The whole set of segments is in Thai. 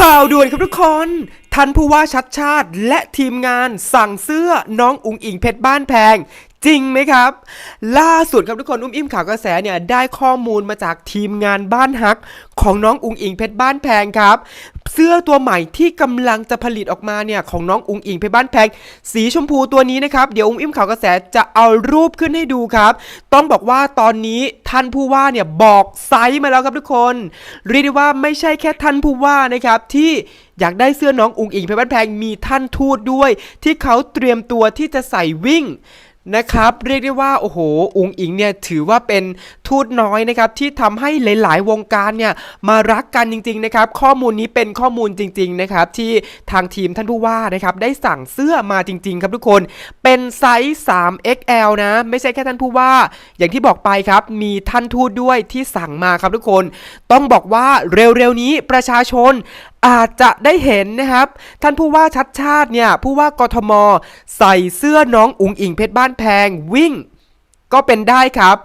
ข่าวด่วนครับทุกคน ท่านผู้ว่าชัดชาติและทีมงานสั่งเสื้อน้องอุ๋งอิงเพชรบ้านแพง จริงไหมครับ ล่าสุดครับทุกคนอุ้มอิ่มข่าวกระแสเนี่ยได้ข้อมูลมาจากทีมงานบ้านฮัก ของน้องอุงอิงเพชรบ้านแพงครับ เสื้อตัวใหม่ที่กำลังจะผลิตออกมาเนี่ยของน้องอุงอิงเพชรบ้านแพง สีชมพูตัวนี้นะครับเดี๋ยวอุ้มอิ่มข่าวกระแสจะเอารูปขึ้นให้ดูครับ ต้องบอกว่าตอนนี้ท่านผู้ว่าเนี่ยบอกไซส์มาแล้วครับทุกคนเรียกได้ว่าไม่ใช่แค่ท่านผู้ว่านะครับที่อยากได้เสื้อน้องอุงอิงเพชรบ้านแพงมีท่านทูตด้วย ที่เขาเตรียมตัวที่จะใส่วิ่ง นะครับ เรียกได้ว่าโอ้โหอุงอิงเนี่ยถือว่าเป็นทูตน้อยนะครับที่ทำให้หลาย ๆ วงการเนี่ยมารักกันจริง ๆ นะครับ ข้อมูลนี้เป็นข้อมูลจริง ๆ นะครับ ที่ทางทีมท่านผู้ว่านะครับได้สั่งเสื้อมาจริง ๆ ครับทุกคนเป็นไซส์ 3XL นะ ไม่ใช่แค่ท่านผู้ว่า อย่างที่บอกไปครับมีท่านทูตด้วยที่สั่งมาครับทุกคน ต้องบอกว่าเร็ว ๆ นี้ประชาชนอาจจะได้เห็นนะครับ ท่านผู้ว่าชัดชาติเนี่ยผู้ว่ากทม ใส่เสื้อน้องอุงอิงเพชรบ้านแพงวิ่ง ก็เป็นได้ครับ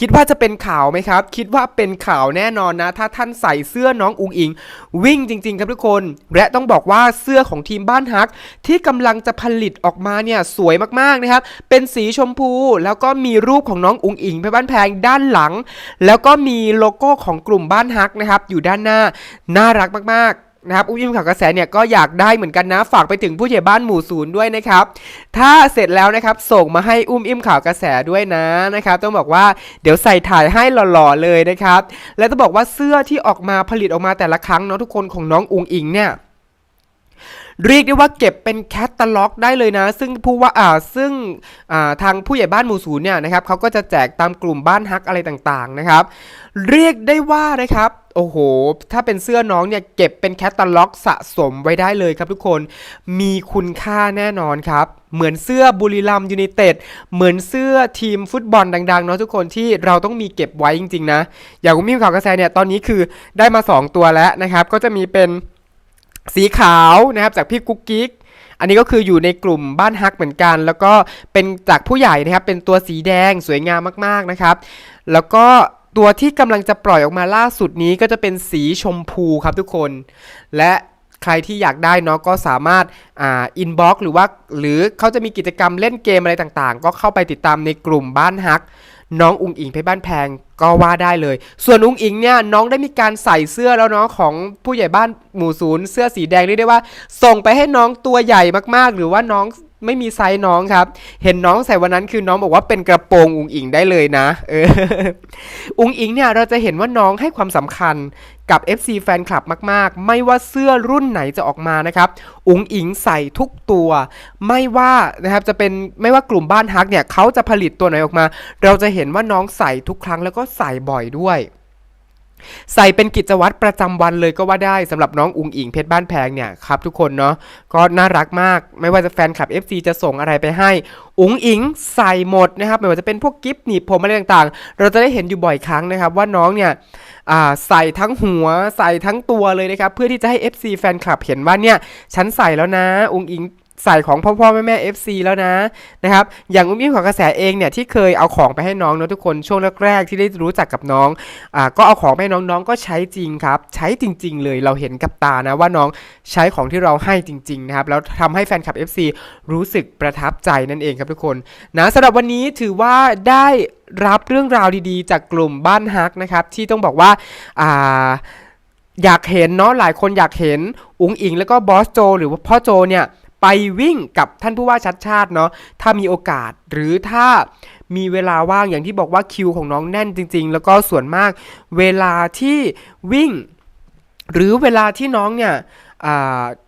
คิดว่าจะเป็นข่าวไหมครับ คิดว่าเป็นข่าวแน่นอนนะ ถ้าท่านใส่เสื้อน้องอุงอิง วิ่งจริง ๆ ครับทุกคน และต้องบอกว่าเสื้อของทีมบ้านฮัก ที่กำลังจะผลิตออกมาเนี่ยสวยมากๆนะครับ เป็นสีชมพูแล้วก็มีรูปของน้องอุงอิงเพชรบ้านแพงด้านหลัง แล้วก็มีโลโก้ของกลุ่มบ้านฮักนะครับ อยู่ด้านหน้าน่ารักมากๆ นะครับอุ้มอิ่มข่าวกระแสเนี่ยก็อยากได้เหมือนกันนะฝากไปถึงผู้ใหญ่บ้านหมู่ศูนย์ด้วยนะครับถ้าเสร็จแล้วนะครับส่งมาให้อุ้มอิ่มข่าวกระแสด้วยนะนะครับต้องบอกว่าเดี๋ยวใส่ถ่ายให้หล่อๆเลยนะครับและต้องบอกว่าเสื้อที่ออกมาผลิตออกมาแต่ละครั้งเนาะทุกคนของน้องอุงอิงเนี่ย เรียกได้ว่าเก็บเป็นแคตตาล็อกได้เลยนะ ซึ่งผู้ว่าอ่าซึ่งอ่าทางผู้ใหญ่บ้านหมู่ศูนย์เนี่ยนะครับเขาก็จะแจกตามกลุ่มบ้านฮักอะไรต่างๆนะครับ เรียกได้ว่านะครับโอ้โห ถ้าเป็นเสื้อน้องเนี่ยเก็บเป็นแคตตาล็อกสะสมไว้ได้เลยครับทุกคน มีคุณค่าแน่นอนครับ เหมือนเสื้อบุรีรัมย์ยูไนเต็ด เหมือนเสื้อทีมฟุตบอลดังๆเนาะทุกคนที่เราต้องมีเก็บไว้จริงๆนะ อย่างคุณมิมข่าวกระแสเนี่ยตอนนี้คือได้มา 2 ตัวแล้วนะครับ ก็จะมีเป็น สีขาวนะครับจากพี่กุ๊กกิ๊กอันนี้ก็คืออยู่ในกลุ่มบ้านฮักเหมือนกัน แล้วก็เป็นจากผู้ใหญ่นะครับเป็นตัวสีแดงสวยงามมากๆนะครับ แล้วก็ตัวที่กำลังจะปล่อยออกมาล่าสุดนี้ก็จะเป็นสีชมพูครับทุกคน และใครที่อยากได้เนาะก็สามารถอ่าอินบ็อกหรือว่าหรือเขาจะมีกิจกรรมเล่นเกมอะไรต่างๆ ก็เข้าไปติดตามในกลุ่มบ้านฮัก น้องอุงอิงเพชรบ้านแพงก็ว่าได้เลย ส่วนอุงอิงเนี่ยน้องได้มีการใส่เสื้อแล้วเนาะของผู้ใหญ่บ้านหมู่ศูนย์เสื้อสีแดงเรียกได้ว่า ส่งไปให้น้องตัวใหญ่มากๆ หรือว่าน้องไม่มีไซส์น้องครับ เห็นน้องใส่วันนั้นคือน้องบอกว่าเป็นกระโปรงอุงอิงได้เลยนะ เออ อุงอิงเนี่ยเราจะเห็นว่าน้องให้ความสำคัญกับ FC แฟนคลับมาก ๆ ไม่ว่าเสื้อรุ่นไหนจะออกมานะครับ อุงอิงใส่ทุกตัว ไม่ว่านะครับจะเป็นไม่ว่ากลุ่มบ้านฮักเนี่ยเขาจะผลิตตัวไหนออกมา เราจะเห็นว่าน้องใส่ทุกครั้งแล้วก็ใส่บ่อยด้วย ใส่เป็นกิจวัตรประจำวันเลยก็ว่าได้สำหรับน้องอุงอิงเพชรบ้านแพงเนี่ยครับทุกคนเนาะก็น่ารักมากไม่ว่าจะแฟนคลับ FC จะส่งอะไรไปให้ อุงอิงใส่หมดนะครับไม่ว่าจะเป็นพวกกิฟต์หนีบผมอะไรต่างๆ เราจะได้เห็นอยู่บ่อยครั้งนะครับว่าน้องเนี่ยใส่ทั้งหัวใส่ทั้งตัวเลยนะครับเพื่อที่จะให้ FC แฟนคลับเห็นว่าเนี่ยฉันใส่แล้วนะ อุงอิง ใส่ของพ่อพ่อแม่แม่ FC แล้วนะนะครับ อย่างอุ้มอิ่มของกระแสเองเนี่ยที่เคยเอาของไปให้น้องเนอะทุกคนช่วงแรกๆที่ได้รู้จักกับน้องอ่าก็เอาของไปให้น้องน้องก็ใช้จริงครับ ใช้จริง ๆ เลยเราเห็นกับตานะว่าน้องใช้ของที่เราให้จริงๆนะครับแล้วทำให้แฟนคลับ FC รู้สึกประทับใจนั่นเองครับทุกคนนะสำหรับวันนี้ถือว่าได้รับเรื่องราวดีๆ จากกลุ่มบ้านฮักนะครับที่ต้องบอกว่าอ่าอยากเห็นเนาะหลายคนอยากเห็นอุ๋งอิงแล้วก็บอสโจ หรือว่าพ่อโจเนี่ย ไปวิ่งกับท่านผู้ว่าชัดชาติเนาะถ้ามีโอกาสหรือถ้ามีเวลาว่างอย่างที่บอกว่าคิวของน้องแน่นจริง ๆ แล้วก็ส่วนมากเวลาที่วิ่ง หรือเวลาที่น้องเนี่ย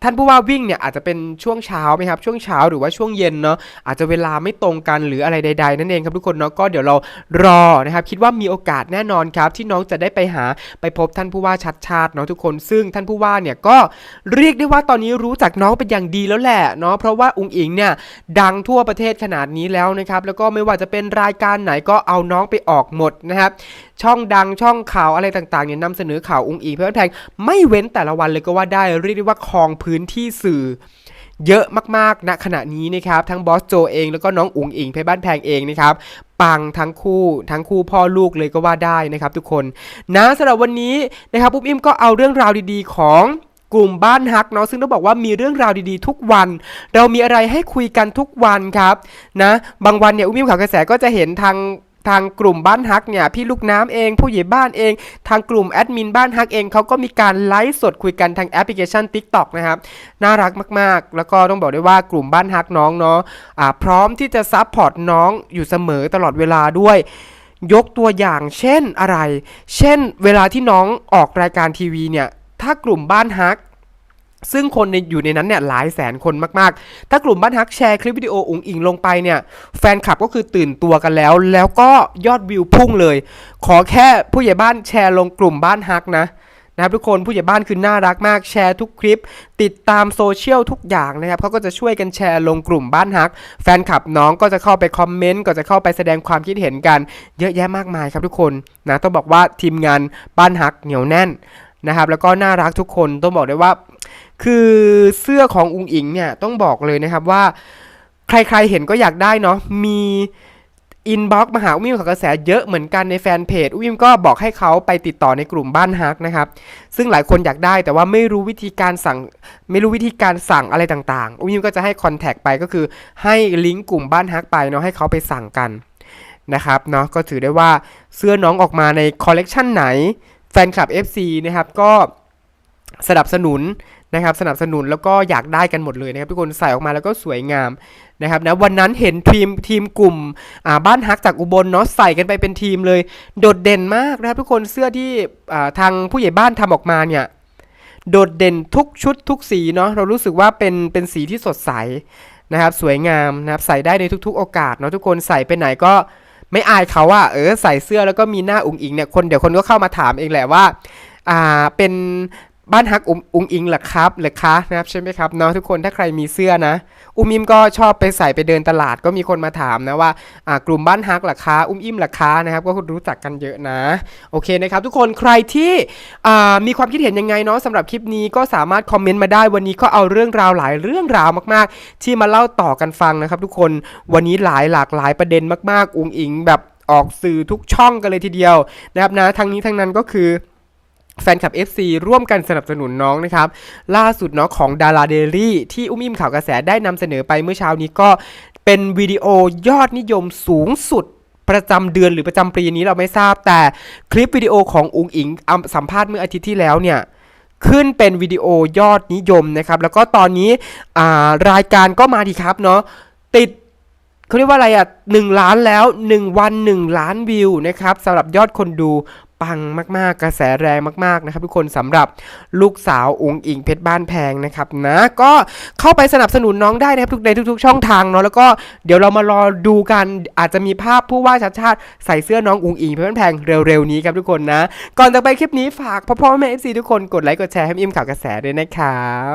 ท่านผู้ว่าวิ่งเนี่ยอาจจะเป็นช่วงเช้าไหมครับช่วงเช้าหรือว่าช่วงเย็นเนาะอาจจะเวลาไม่ตรงกันหรืออะไรใด ๆ นั่นเองครับทุกคนเนาะก็เดี๋ยวเรารอนะครับคิดว่ามีโอกาสแน่นอนครับ ที่น้องจะได้ไปหาไปพบท่านผู้ว่าชัดชาติเนาะทุกคนซึ่งท่านผู้ว่าเนี่ยก็เรียกได้ว่าตอนนี้รู้จักน้องเป็นอย่างดีแล้วแหละเนาะเพราะว่าอุงอิงเนี่ยดังทั่วประเทศขนาดนี้แล้วนะครับแล้วก็ไม่ว่าจะเป็นรายการไหนก็เอาน้องไปออกหมดนะครับช่องดังช่องข่าวอะไรต่างๆเนี่ยนำเสนอข่าวองค์อีเพชรบ้านแพงไม่เว้นแต่ละวันเลยก็ว่าได้เรียกได้ว่าครองพื้นที่สื่อเยอะมากๆณขณะนี้นะครับ ทั้งบอสโจเองแล้วก็น้องอุ๋งอิงเพชรบ้านแพงเองนะครับปังทั้งคู่ทั้งคู่พ่อลูกเลยก็ว่าได้นะครับทุกคนนะสำหรับวันนี้นะครับปุ๊บอิมก็เอาเรื่องราวดีๆ ของกลุ่มบ้านฮักเนาะซึ่งต้องบอกว่ามีเรื่องราวดีๆ ทุกวัน เรามีอะไรให้คุยกันทุกวันครับนะบางวันเนี่ยอุ้มยิ้มข่าวกระแสก็จะเห็นทาง ทางกลุ่มบ้านฮักเนี่ยพี่ลูกน้ำเอง ผู้ใหญ่บ้านเอง ทางกลุ่มแอดมินบ้านฮักเองเขาก็มีการไลฟ์สดคุยกันทางแอปพลิเคชัน TikTok นะครับน่ารักมากๆ แล้วก็ต้องบอกได้ว่ากลุ่มบ้านฮักน้องเนาะอ่าพร้อมที่จะซัพพอร์ตน้องอยู่เสมอตลอดเวลาด้วยยกตัวอย่างเช่นอะไร เช่น เวลาที่น้องออกรายการทีวีเนี่ย ถ้ากลุ่มบ้านฮัก ซึ่งคนอยู่ในนั้นเนี่ยหลายแสนคนมากๆ ถ้ากลุ่มบ้านฮักแชร์คลิปวิดีโออุ๋งอิงลงไปเนี่ยแฟนคลับก็คือตื่นตัวกันแล้ว แล้วก็ยอดวิวพุ่งเลย ขอแค่ผู้ใหญ่บ้านแชร์ลงกลุ่มบ้านฮักนะนะครับทุกคนผู้ใหญ่บ้านคือน่ารักมากแชร์ทุกคลิป ติดตามโซเชียลทุกอย่างนะครับเขาก็จะช่วยกันแชร์ลงกลุ่มบ้านฮัก แฟนคลับน้องก็จะเข้าไปคอมเมนต์ก็จะเข้าไปแสดงความคิดเห็นกัน เยอะแยะมากมายครับทุกคนนะต้องบอกว่าทีมงานบ้านฮักเหนียวแน่นนะครับแล้วก็น่ารักทุกคนต้องบอกได้ว่า คือเสื้อของอุงอิงเนี่ยต้องบอกเลยนะครับว่า ใครๆเห็นก็อยากได้เนาะมีอินบ็อกมาหาอุ้มอิมของกระแสเยอะเหมือนกันในแฟนเพจอุ้มอิมก็บอกให้เขาไปติดต่อในกลุ่มบ้านฮักนะครับ ซึ่งหลายคนอยากได้แต่ว่าไม่รู้วิธีการสั่งไม่รู้วิธีการสั่งอะไรต่างๆอุ้มอิมก็จะให้คอนแทคไปก็คือให้ลิงก์กลุ่มบ้านฮักไปเนาะให้เขาไปสั่งกันนะครับเนาะก็ถือได้ว่าเสื้อน้องออกมาในคอลเลกชันไหนแฟนคลับ FC นะครับก็สนับสนุน นะครับสนับสนุนแล้วก็อยากได้กันหมดเลยนะครับทุกคนใส่ออกมาแล้วก็สวยงามนะครับนะวันนั้นเห็นทีมทีมกลุ่มอ่าบ้านฮักจากอุบลเนาะใส่กันไปเป็นทีมเลย โดดเด่นมากนะครับทุกคนเสื้อที่อ่าทางผู้ใหญ่บ้านทำออกมาเนี่ยโดดเด่นทุกชุดทุกสีเนาะเรารู้สึกว่าเป็นเป็นสีที่สดใสนะครับสวยงามนะครับใส่ได้ในทุกๆ โอกาสเนาะทุกคนใส่ไปไหนก็ไม่อายเขาอะเออใส่เสื้อแล้วก็มีหน้าอุ๋งอิงเนี่ยคนเดี๋ยวคนก็เข้ามาถามเองแหละว่าอ่าเป็น บ้านฮักอุ๋งอุ๋งอิงหรอครับหรอคะนะครับใช่ไหมครับเนาะทุกคนถ้าใครมีเสื้อนะ อุ้มอิมก็ชอบไปใส่ไปเดินตลาดก็มีคนมาถามนะว่าากลุ่มบ้านฮักหรอคะอุ้มอิมหรอคะนะครับก็รู้จักกันเยอะนะโอเคนะครับทุกคนใครที่มีความคิดเห็นยังไงเนาะสำหรับคลิปนี้ก็สามารถคอมเมนต์มาได้วันนี้ก็เอาเรื่องราวหลายเรื่องราวมากๆ ที่มาเล่าต่อกันฟังนะครับ ทุกคนวันนี้หลายหลากหลายประเด็นมาก ๆ อุงอิงแบบออกสื่อทุกช่องกันเลยทีเดียวนะครับนะทั้งนี้ทั้งนั้นก็คือ แฟนคลับ FC ร่วมกันสนับสนุนน้องนะครับ ล่าสุดเนาะของดาราเดลี่ที่อุ้มอิมข่าวกระแสได้นำเสนอไปเมื่อเช้านี้ก็เป็นวิดีโอยอดนิยมสูงสุดประจำเดือนหรือประจำปีนี้เราไม่ทราบแต่คลิปวิดีโอของอุงอิงสัมภาษณ์เมื่ออาทิตย์ที่แล้วเนี่ยขึ้นเป็นวิดีโอยอดนิยมนะครับ แล้วก็ตอนนี้รายการก็มาดีครับเนาะติดเขาเรียกว่าอะไรอะหนึ่งล้านแล้ว 1 วัน 1 ล้านวิวนะครับสำหรับยอดคนดู ปังมากๆ กระแสแรงมากๆนะครับทุกคนสำหรับลูกสาวอุงอิงเพชรบ้านแพงนะครับนะก็เข้าไปสนับสนุนน้องได้นะครับทุกในทุก ๆ ช่องทางเนาะแล้วก็เดี๋ยวเรามารอดูกันอาจจะมีภาพผู้ว่าชัดชาติใส่เสื้อน้องอุงอิงเพชรบ้านแพงเร็วๆนี้ครับทุกคนนะ ก่อนจะไปคลิปนี้ฝากพ่อพ่อแม่เอฟซีทุกคนกดไลค์กดแชร์ให้อิมข่าวกระแสด้วยนะครับ